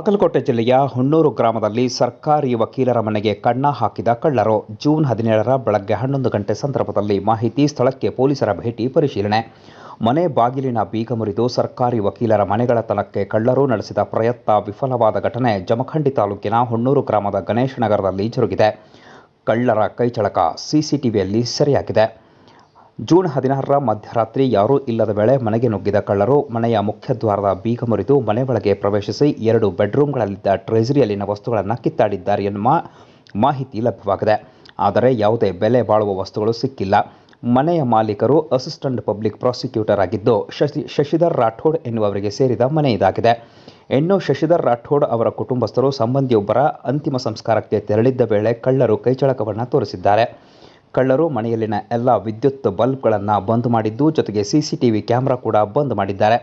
ಬಾಗಲಕೋಟೆ ಜಿಲ್ಲೆಯ ಹುಣ್ಣೂರು ಗ್ರಾಮದಲ್ಲಿ ಸರ್ಕಾರಿ ವಕೀಲರ ಮನೆಗೆ ಕಣ್ಣ ಹಾಕಿದ ಕಳ್ಳರು. ಜೂನ್ ಹದಿನೇಳರ ಬೆಳಗ್ಗೆ ಹನ್ನೊಂದು ಗಂಟೆ ಸಂದರ್ಭದಲ್ಲಿ ಮಾಹಿತಿ ಸ್ಥಳಕ್ಕೆ ಪೊಲೀಸರ ಭೇಟಿ ಪರಿಶೀಲನೆ. ಮನೆ ಬಾಗಿಲಿನ ಬೀಗ ಮುರಿದು ಸರ್ಕಾರಿ ವಕೀಲರ ಮನೆಗಳ ತನಕ್ಕೆ ಕಳ್ಳರು ನಡೆಸಿದ ಪ್ರಯತ್ನ ವಿಫಲವಾದ ಘಟನೆ ಜಮಖಂಡಿ ತಾಲೂಕಿನ ಹುಣ್ಣೂರು ಗ್ರಾಮದ ಗಣೇಶನಗರದಲ್ಲಿ ಜರುಗಿದೆ. ಕಳ್ಳರ ಕೈಚಳಕ ಸಿಸಿಟಿವಿಯಲ್ಲಿ ಸೆರೆಯಾಗಿದೆ. ಜೂನ್ ಹದಿನಾರರ ಮಧ್ಯರಾತ್ರಿ ಯಾರೂ ಇಲ್ಲದ ವೇಳೆ ಮನೆಗೆ ನುಗ್ಗಿದ ಕಳ್ಳರು ಮನೆಯ ಮುಖ್ಯದ್ವಾರದ ಬೀಗ ಮುರಿದು ಮನೆ ಒಳಗೆ ಪ್ರವೇಶಿಸಿ ಎರಡು ಬೆಡ್ರೂಮ್ಗಳಲ್ಲಿದ್ದ ಟ್ರೆಜರಿಯಲ್ಲಿನ ವಸ್ತುಗಳನ್ನು ಕಿತ್ತಾಡಿದ್ದಾರೆ ಎನ್ನುವ ಮಾಹಿತಿ ಲಭ್ಯವಾಗಿದೆ. ಆದರೆ ಯಾವುದೇ ಬೆಲೆ ಬಾಳುವ ವಸ್ತುಗಳು ಸಿಕ್ಕಿಲ್ಲ. ಮನೆಯ ಮಾಲೀಕರು ಅಸಿಸ್ಟೆಂಟ್ ಪಬ್ಲಿಕ್ ಪ್ರಾಸಿಕ್ಯೂಟರ್ ಆಗಿದ್ದು ಶಶಿ, ಶಶಿಧರ್ ರಾಠೋಡ್ ಎನ್ನುವವರಿಗೆ ಸೇರಿದ ಮನೆ ಇದಾಗಿದೆ. ಇನ್ನು ಶಶಿಧರ್ ರಾಠೋಡ್ ಅವರ ಕುಟುಂಬಸ್ಥರು ಸಂಬಂಧಿಯೊಬ್ಬರ ಅಂತಿಮ ಸಂಸ್ಕಾರಕ್ಕೆ ತೆರಳಿದ್ದ ವೇಳೆ ಕಳ್ಳರು ಕೈಚಳಕವನ್ನು ತೋರಿಸಿದ್ದಾರೆ. ಕಳ್ಳರು ಮನೆಯಲ್ಲಿನ ಎಲ್ಲ ವಿದ್ಯುತ್ ಬಲ್ಬ್ಗಳನ್ನು ಬಂದ್ ಮಾಡಿದ್ದು, ಜೊತೆಗೆ ಸಿಸಿಟಿವಿ ಕ್ಯಾಮ್ರಾ ಕೂಡ ಬಂದ್ ಮಾಡಿದ್ದಾರೆ.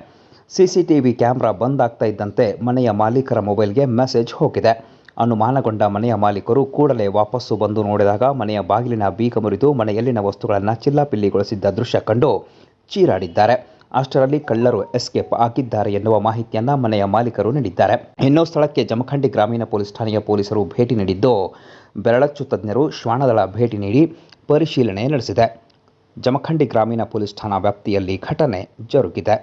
ಸಿಸಿಟಿವಿ ಕ್ಯಾಮ್ರಾ ಬಂದ್ ಆಗ್ತಾ ಇದ್ದಂತೆ ಮನೆಯ ಮಾಲೀಕರ ಮೊಬೈಲ್ಗೆ ಮೆಸೇಜ್ ಹೋಗಿದೆ. ಅನುಮಾನಗೊಂಡ ಮನೆಯ ಮಾಲೀಕರು ಕೂಡಲೇ ವಾಪಸ್ಸು ಬಂದು ನೋಡಿದಾಗ ಮನೆಯ ಬಾಗಿಲಿನ ಬೀಗ ಮುರಿದು ಮನೆಯಲ್ಲಿನ ವಸ್ತುಗಳನ್ನು ಚಿಲ್ಲಾಪಿಲ್ಲಿಗೊಳಿಸಿದ್ದ ದೃಶ್ಯ ಕಂಡು ಚೀರಾಡಿದ್ದಾರೆ. ಅಷ್ಟರಲ್ಲಿ ಕಳ್ಳರು ಎಸ್ಕೇಪ್ ಆಗಿದ್ದಾರೆ ಎನ್ನುವ ಮಾಹಿತಿಯನ್ನು ಮನೆಯ ಮಾಲೀಕರು ನೀಡಿದ್ದಾರೆ. ಇನ್ನೂ ಸ್ಥಳಕ್ಕೆ ಜಮಖಂಡಿ ಗ್ರಾಮೀಣ ಪೊಲೀಸ್ ಠಾಣೆಯ ಪೊಲೀಸರು ಭೇಟಿ ನೀಡಿದ್ದು, ಬೆರಳಚ್ಚು ತಜ್ಞರು ಶ್ವಾನದಳ ಭೇಟಿ ನೀಡಿ ಪರಿಶೀಲನೆ ನಡೆಸಿದೆ. ಜಮಖಂಡಿ ಗ್ರಾಮೀಣ ಪೊಲೀಸ್ ಠಾಣಾ ವ್ಯಾಪ್ತಿಯಲ್ಲಿ ಘಟನೆ ಜರುಗಿದೆ.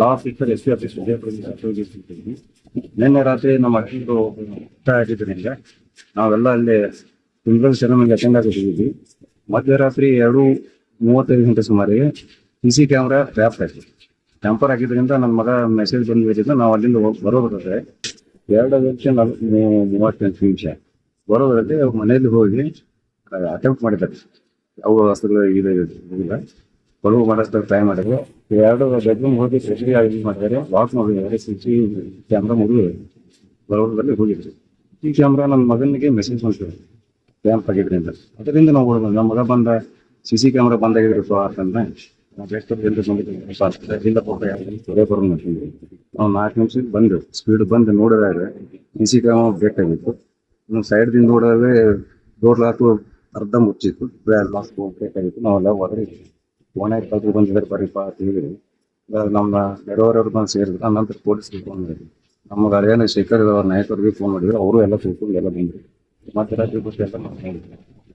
Law officer S P office ಉಪಯೋಗಿಸಿದ್ದೀವಿ ನಿನ್ನೆ ರಾತ್ರಿ ನಮ್ಮ ಅಕ್ಕಂದು ಆಗಿದ್ದರಿಂದ ನಾವೆಲ್ಲ ಅಲ್ಲಿ ಸಿಂಗಲ್ ಸೆರೆಮನಿಗೆ ಅಟೆಂಡ್ ಆಗಿದ್ದೀವಿ. ಮಧ್ಯರಾತ್ರಿ ಎರಡು ಮೂವತ್ತೈದು ಗಂಟೆ ಸುಮಾರಿಗೆ ಸಿ ಸಿ ಕ್ಯಾಮ್ರಾ ಟ್ಯಾಪ್ ಆಯಿತು ಟ್ಯಾಂಪರ್ ಆಗಿದ್ದರಿಂದ ನನ್ನ ಮಗ ಮೆಸೇಜ್ ಬಂದಿದ್ದರಿಂದ ನಾವು ಅಲ್ಲಿಂದ ಹೋಗಿ ಬರೋದ್ರಲ್ಲಿ ಎರಡು ಗಂಟೆ ಮೂವತ್ತೆಂಟು ನಿಮಿಷ ಬರೋದ್ರಲ್ಲಿ ಮನೆಯಲ್ಲಿ ಹೋಗಿ ಅಟೆಂಪ್ಟ್ ಮಾಡಿದ್ದಾರೆ. ಯಾವ ವಸ್ತುಗಳು ಇದೆ ಕೊಡಗು ಮಾಡೋಷ್ಟು ಟ್ರೈ ಮಾಡಿದ್ರು. ಎರಡು ಬೆಡ್ರೂಮ್ ಹೋಗಿ ಸ್ಪೆಷಲಿ ಯೂಸ್ ಮಾಡಿದ್ದಾರೆ. ವಾಕ್ ಮಾಡಿದ್ದಾರೆ ಸಿ ಕ್ಯಾಮ್ರಾ ಮುಗಿದು ಬರೋದ್ರಲ್ಲಿ ಹೋಗಿದ್ರು ಈ ಕ್ಯಾಮ್ರಾ ನನ್ನ ಮಗನಿಗೆ ಮೆಸೇಜ್ ಮಾಡ್ತೀವಿ ಕ್ಯಾಂಪ್ ಆಗಿದ್ರಿಂದ ಅದರಿಂದ ನಾವು ಹೋಗೋದು ನಮ್ಮ ಮಗ ಬಂದ ಸಿ ಸಿ ಕ್ಯಾಮ್ರಾ ಬಂದಾಗಿದ್ರು ಸೊ ಅಂತಂದ್ರೆ ನಾವು ಎಷ್ಟು ಪಾಪ ತೊರೆ ಬರೋಣ ನಾವು ನಾಲ್ಕು ನಿಮಿಷ ಬಂದು ಸ್ಪೀಡ್ ಬಂದು ನೋಡಿದಾಗ ಸಿ ಸಿ ಕ್ಯಾಮ್ರಾ ಬ್ರೇಕ್ ಆಗಿತ್ತು ನಾವು ಸೈಡ್ದಿಂದ ನೋಡಿದಾಗ ಡೋರ್ ಲಾಕು ಅರ್ಧ ಮುಚ್ಚಿತ್ತು. ಬ್ರೇಕ್ ಆಗಿತ್ತು. ನಾವೆಲ್ಲ ಹೋದ್ರೆ ಫೋನ್ ಆಯ್ತು ಕಲ್ತು ಬಂದಿದ್ದಾರೆ ಬರೀಪ್ಪ ಅಂತ ಹೇಳಿ. ನಮ್ಮ ನೆರವರವ್ರು ಬಂದು ಸೇರಿದ್ರು. ಆ ನಂತರ ಪೊಲೀಸ್ಗೆ ಫೋನ್ ಮಾಡಿದ್ರು. ನಮ್ಮ ಅದೇನು ಶೇಖರ್ ನಾಯಕರಿಗೆ ಫೋನ್ ಮಾಡಿದ್ರು. ಅವರು ಎಲ್ಲ ತಿಳ್ಕೊಂಡು ಎಲ್ಲ ಬಂದ್ರು. ಮತ್ತೆ ಎಲ್ಲ ಮಾತಾಡಿದ್ರು.